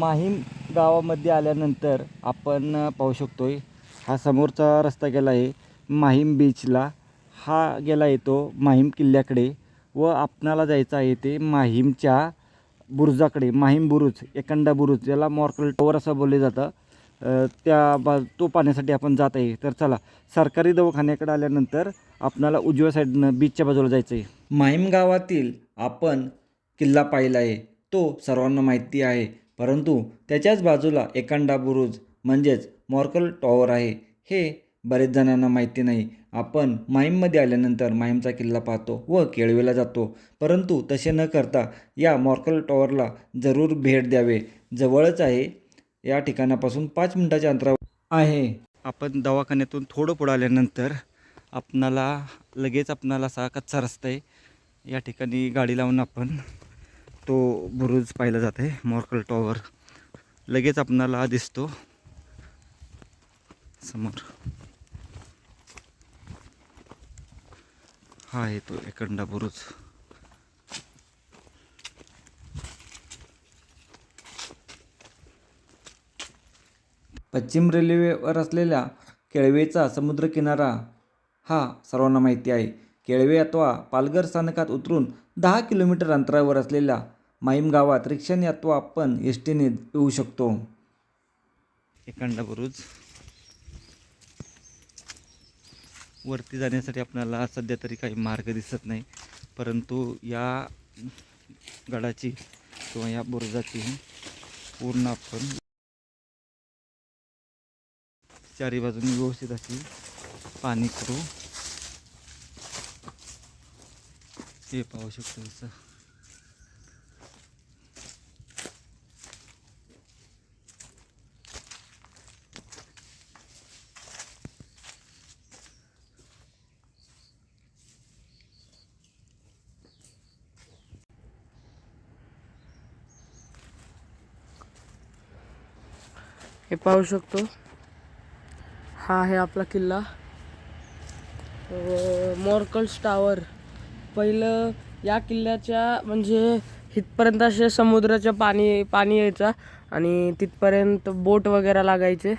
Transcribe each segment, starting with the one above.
माहीम गावामध्ये आल्यानंतर आपण पाहू शकतो आहे हा समोरचा रस्ता गेला आहे माहीम बीचला हा गेला येतो माहीम किल्ल्याकडे व आपणाला जायचं आहे ते माहीमच्या बुरुजाकडे माहीम बुरुज एकंडा बुरुज ज्याला मॉर्कल टॉवर असं बोलले जातं. त्या बा तो पाहण्यासाठी आपण जात आहे. तर चला सरकारी दवाखान्याकडे आल्यानंतर आपणाला उजव्या साईडनं बीचच्या बाजूला जायचं आहे. माहीम गावातील आपण किल्ला पाहिला आहे. तो सर्वांना माहिती आहे. परंतु त्याच्याच बाजूला एकांडा बुरुज म्हणजेच मॉर्कल टॉवर आहे हे बरेच जणांना माहिती नाही. आपण माहीममध्ये आल्यानंतर माहीमचा किल्ला पाहतो व केळवेला जातो. परंतु तसे न करता या मॉर्कल टॉवरला जरूर भेट द्यावे. जवळच आहे. या ठिकाणापासून पाच मिनटाच्या अंतरावर आहे. आपण दवाखान्यातून थोडं पुढं आल्यानंतर आपणाला लगेच आपणाला असा कच्चा रस्ता आहे. या ठिकाणी गाडी लावून आपण तो बुरुज पाहिला जात आहे मॉर्कल टॉवर. लगेच आपणाला दिसतो. समोर. हा आहे तो एकंडा बुरुज. पश्चिम रेल्वेवर असलेल्या केळवेचा समुद्रकिनारा हा सर्वांना माहिती आहे. केळवे अथवा पालघर स्थानकात उतरून दहा किलोमीटर अंतरावर असलेल्या माहीम गावात रिक्षाने अथवा आपण एस टीने येऊ शकतो. एकांडा बुरुज वरती जाण्यासाठी आपल्याला सध्या तरी काही मार्ग दिसत नाही. परंतु या गडाची किंवा या बुरुजाची पूर्ण आपण चारी बाजूनी व्यवस्थित अशी पाणी करू. हे पाहू शकतो हे पाहू शकतो. हा आहे आपला किल्ला. मॉर्कल्स टावर. पहिलं या किल्ल्याच्या म्हणजे इथपर्यंत असे समुद्राच्या पाणी पाणी यायचा आणि तिथपर्यंत बोट वगैरे लागायचे.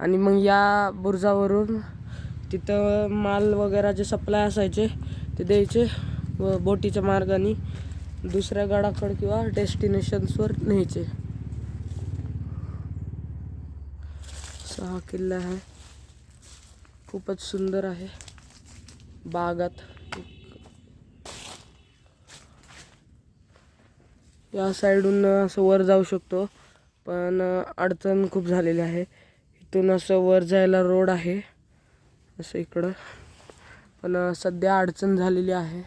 आणि मग या बुरजावरून तिथं माल वगैरे जे सप्लाय असायचे ते द्यायचे व बोटीच्या मार्गाने दुसऱ्या गडाकडे किंवा डेस्टिनेशन्सवर न्यायचे. असा हा किल्ला आहे. खूपच सुंदर आहे. बागात या साईडून असं वर जाऊ शकतो पण अडचण खूप झालेली आहे. इथून असं वर जायला रोड आहे असं इकडं. पण सध्या अडचण झालेली आहे.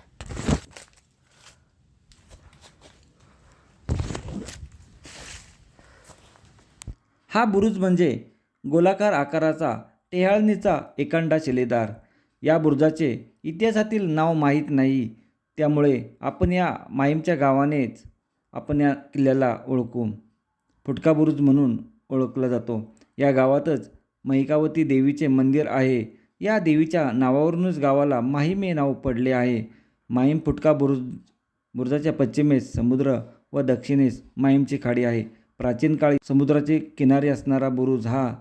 हा बुरुज म्हणजे गोलाकार आकाराचा टेहाळणीचा एकांडा शिलेदार. या बुरुजाचे इतिहासातील नाव माहीत नाही. त्यामुळे आपण या माहीमच्या गावानेच आपण या किल्ल्याला ओळखू. फुटका बुरुज म्हणून ओळखला जातो. या गावातच महिकावती देवीचे मंदिर आहे. या देवीच्या नावावरूनच गावाला माहीम हे नाव पडले आहे. माहीम फुटका बुरुज बुरुजाच्या पश्चिमेस समुद्र व दक्षिणेस माहीमची खाडी आहे. प्राचीन काळी समुद्राचे किनारे असणारा बुरुज हा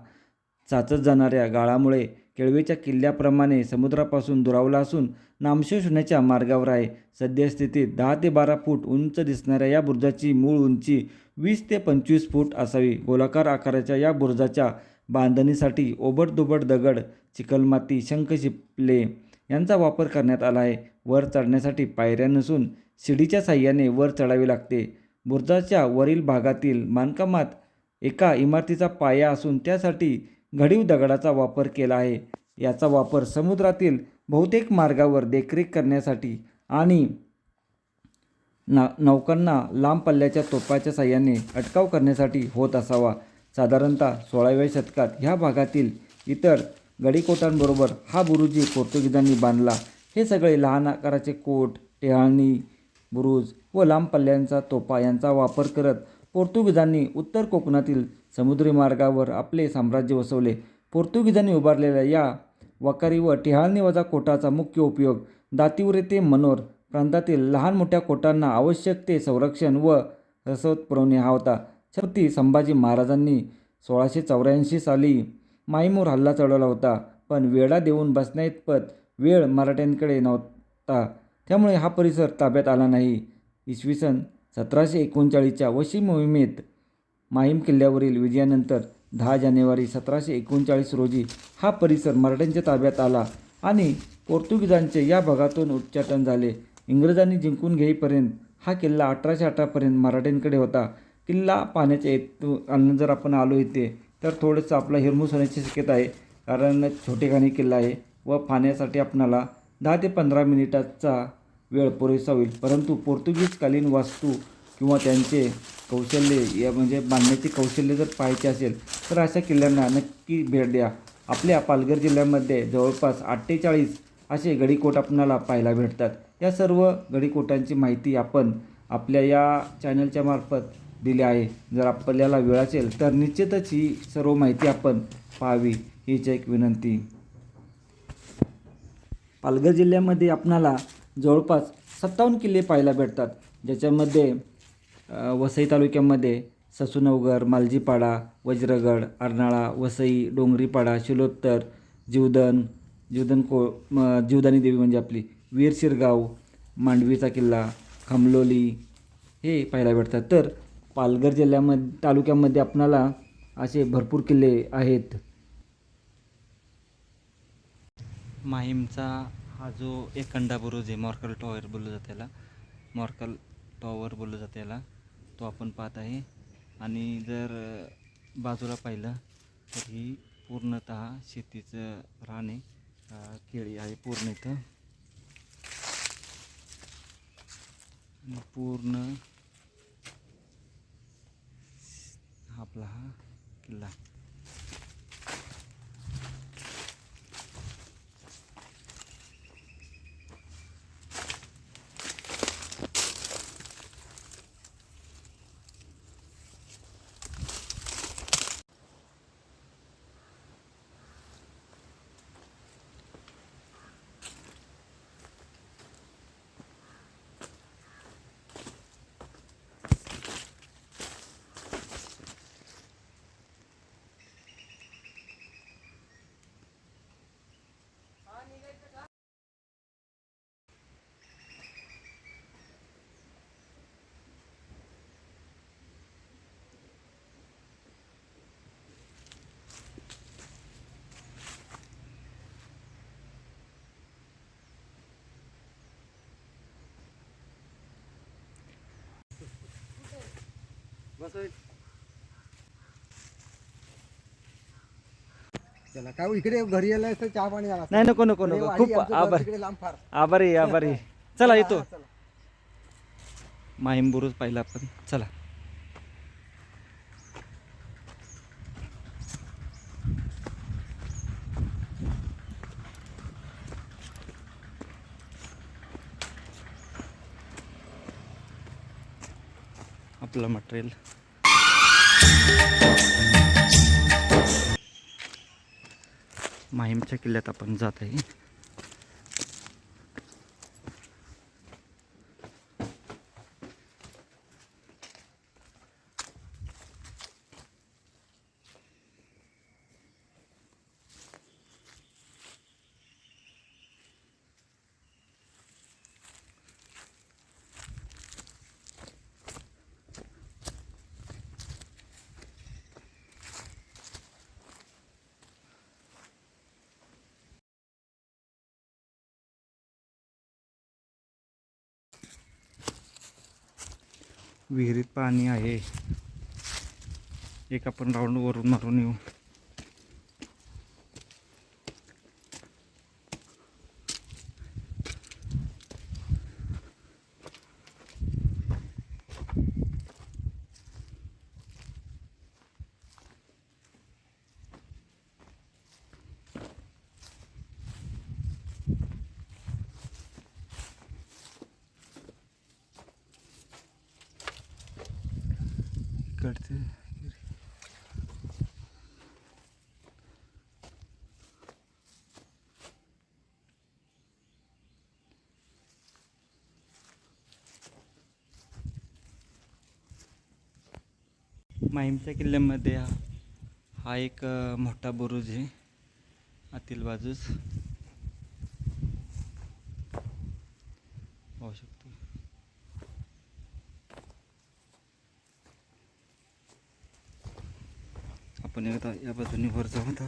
चाचत जाणाऱ्या गाळामुळे केळवेच्या किल्ल्याप्रमाणे समुद्रापासून दुरावला असून नामशेष होण्याच्या मार्गावर आहे. सद्यस्थितीत दहा ते बारा फूट उंच दिसणाऱ्या या बुरुजाची मूळ उंची वीस ते पंचवीस फूट असावी. गोलाकार आकाराच्या या बुरुजाच्या बांधणीसाठी ओबडधोबड दगड चिकलमाती शंख शिपले यांचा वापर करण्यात आला आहे. वर चढण्यासाठी पायऱ्या नसून शिडीच्या साह्याने वर चढावे लागते. बुरुजाच्या वरील भागातील बांधकामात एका इमारतीचा पाया असून त्यासाठी घडीव दगडाचा वापर केला आहे. याचा वापर समुद्रातील बहुतेक मार्गावर देखरेख करण्यासाठी आणि ना नौकांना लांब पल्ल्याच्या तोफाच्या साह्याने अटकाव करण्यासाठी होत असावा. साधारणतः सोळाव्या शतकात ह्या भागातील इतर गडीकोटांबरोबर हा बुरुजी पोर्तुगीजांनी बांधला. हे सगळे लहान आकाराचे कोट टेहाळणी बुरुज व लांब पल्ल्यांचा तोफा यांचा वापर करत पोर्तुगीजांनी उत्तर कोकणातील समुद्री मार्गावर आपले साम्राज्य वसवले. पोर्तुगीजांनी उभारलेल्या या वकारी व टिहाळणी वजा कोटाचा मुख्य उपयोग दातिवरे ते मनोर प्रांतातील लहान मोठ्या कोटांना आवश्यक ते संरक्षण व रसद पुरवणे हा होता. छत्रपती संभाजी महाराजांनी सोळाशे चौऱ्याऐंशी साली माईमोर हल्ला चढवला होता पण वेढा देऊन बसण्याइतपत वेळ मराठ्यांकडे नव्हता. त्यामुळे हा परिसर ताब्यात आला नाही. इसवी सन सतराशे एकोणचाळीसच्या वशी मोहिमेत माहीम किल्ल्यावरील विजयानंतर दहा जानेवारी सतराशे एकोणचाळीस रोजी हा परिसर मराठ्यांच्या ताब्यात आला आणि पोर्तुगीजांचे या भागातून उच्चाटन झाले. इंग्रजांनी जिंकून घेईपर्यंत हा किल्ला अठराशे अठरापर्यंत मराठ्यांकडे होता. किल्ला पाण्याच्या येतू आणि जर आपण आलो इथे तर थोडंसं आपला हिरमूस होण्याची शक्यता आहे कारण छोटेखानी किल्ला आहे व पाण्यासाठी आपणाला दहा ते पंधरा मिनिटाचा वेळ पुरेसा होईल. परंतु पोर्तुगीजकालीन वास्तू किंवा त्यांचे कौशल्य या म्हणजे बांधण्याचे कौशल्य जर पाहायचे असेल तर अशा किल्ल्यांना नक्की भेट द्या. आपल्या पालघर जिल्ह्यामध्ये जवळपास अठ्ठेचाळीस असे गडीकोट आपणाला पाहायला भेटतात. या सर्व गडीकोटांची माहिती आपण आपल्या या चॅनलच्या मार्फत दिली आहे. जर आपल्याला वेळ असेल तर निश्चितच ही सर्व माहिती आपण पाहावी हीच एक विनंती. पालघर जिल्ह्यामध्ये आपणाला जवळपास सत्तावन्न किल्ले पाहायला भेटतात. ज्याच्यामध्ये वसई तालुक्यामध्ये ससूनवगर मालजीपाडा वज्रगड अर्नाळा वसई डोंगरीपाडा शिलोत्तर जीवदन जीवदन को म, जीवदानी देवी म्हणजे आपली वीर शिरगाव मांडवीचा किल्ला खमलोली हे पाहायला भेटतात. तर पालघर जिल्ह्यामध्ये तालुक्यामध्ये आपणाला असे भरपूर किल्ले आहेत. माहीमचा हा जो एकंडा बुरुज आहे मॉर्कल टॉवर बोललं जातं त्याला मॉर्कल टॉवर बोललं जातं त्याला तो आपण पाहत आहे. आणि जर बाजूला पाहिलं तर ही पूर्णत शेतीचं राणे केळी आहे पूर्ण इथं. पूर्ण हा आपला हा किल्ला. चला काय हो, इकडे घरी यायला तर चहा पाणी झाला. नाही नको नको नको. खूप आभार. तिकडे लांब फार. आभारी आभारी चला येतो. चला. माहीम बुरुज पाहिला आपण. चला. आपलं मटेरियल. माहीमच्या किल्ल्यात आपण जात आहे. विहिरीत पाणी आहे. एक आपण राऊंड वरून मारून येऊ. माहीमच्या किल्ल्यामध्ये हा हा एक मोठा बुरुज आहे. आतील बाजूस. पाहू शकतो. आपण एकदा या बाजूने वर जाऊ आता.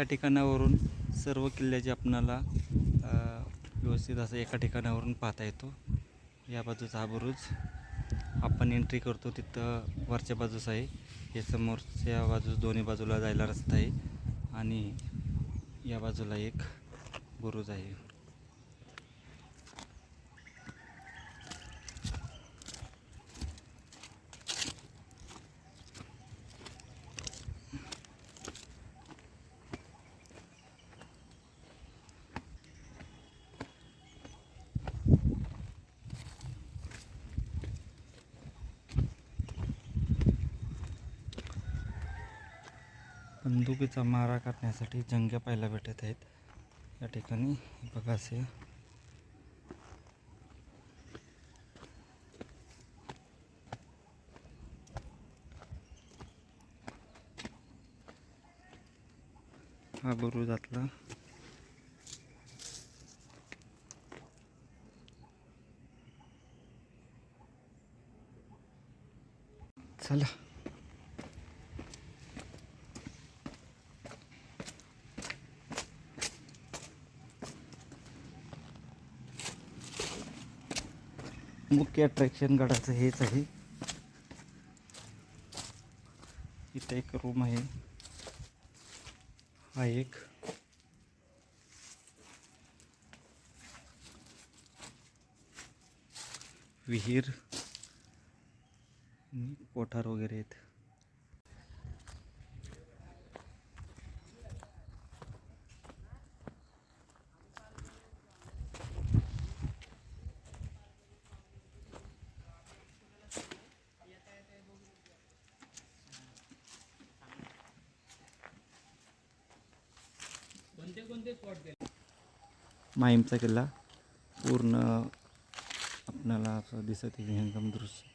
या ठिकाणावरून सर्व किल्ल्याचे आपणाला व्यवस्थित असं एका ठिकाणावरून पाहता येतो. या बाजूचा हा बुरुज. आपण एंट्री करतो तिथं वरच्या बाजूस आहे. हे समोरच्या बाजूस दोन्ही बाजूला जायला रस्ता आहे. आणि या बाजूला एक बुरुज आहे. बंदुकीचा मारा करण्यासाठी जंग्या पाहायला भेटत आहेत. या ठिकाणी बघा असे. हा बुरुजातला चला. मुख्य अट्रॅक्शन गडाचं हेच आहे. इथं एक रूम आहे. हा एक. विहीर. कोठार वगैरे आहेत. माहीमचा किल्ला पूर्ण आपणाला असं दिसत आहे जंगम दृश्य.